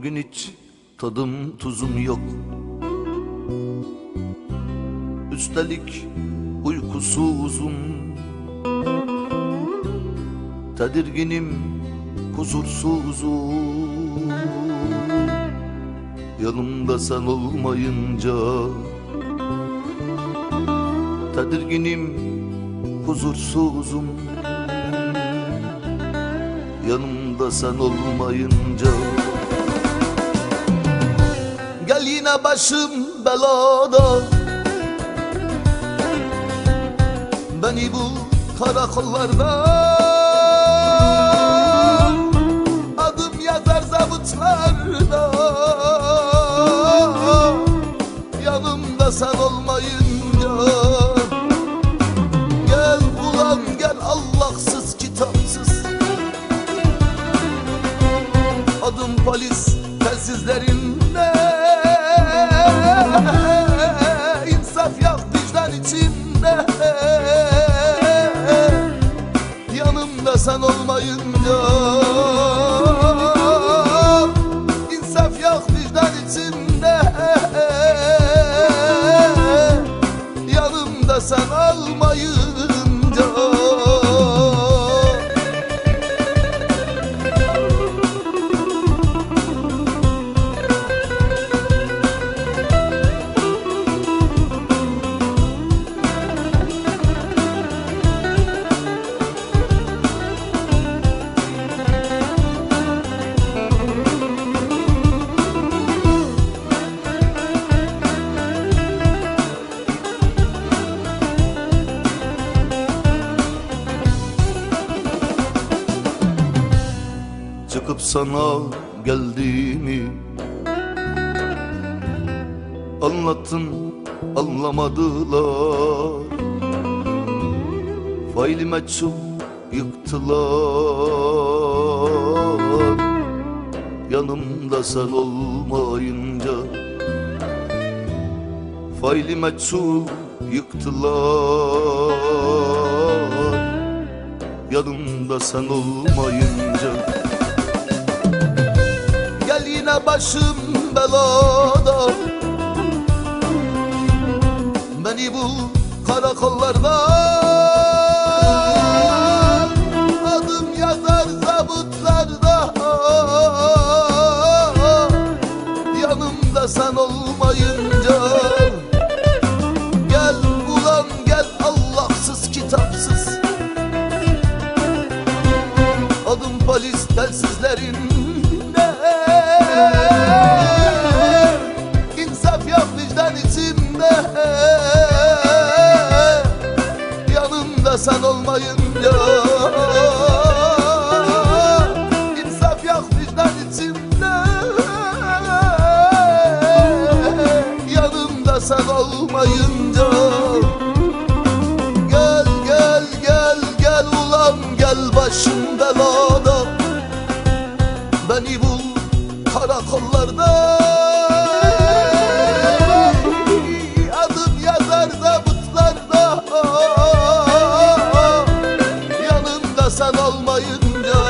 Bugün hiç tadım tuzum yok. Üstelik uykusuzum Tedirginim, huzursuzum Yanımda sen olmayınca Tedirginim, huzursuzum Yanımda sen olmayınca Gel yine başım belada. Beni bu karakollarda Adım yazar zabıtlarda. Yanımda sen olmayınca Gel ulan gel Allahsız kitapsız. Adım polis telsizlerinde Yanımda sen olmayınca İnsaf yok vicdan içinde Çıkıp sana geldiğimi Anlattın anlamadılar. Faili meçhul yıktılar. Yanımda sen olmayınca Faili meçhul yıktılar. Yanımda sen olmayınca başım belada Beni bul karakollarda Adım yazar zabıtlarda. Yanımda sen olmayınca Gel ulan gel Allahsız kitapsız. Adım polis telsizlerinde İnsaf yok vicdan içinde Yanımda sen olmayınca. İnsaf yok vicdan içinde Yanımda sen olmayınca. Gel gel gel gel ulan gel başım belada Beni bul karakollarda. Adım yazar da butlarda Yanımda sen olmayınca.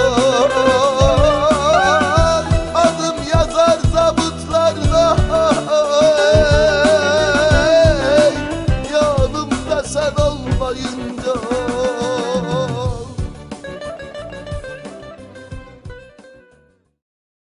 Adım yazar da butlarda Yanımda sen olmayınca.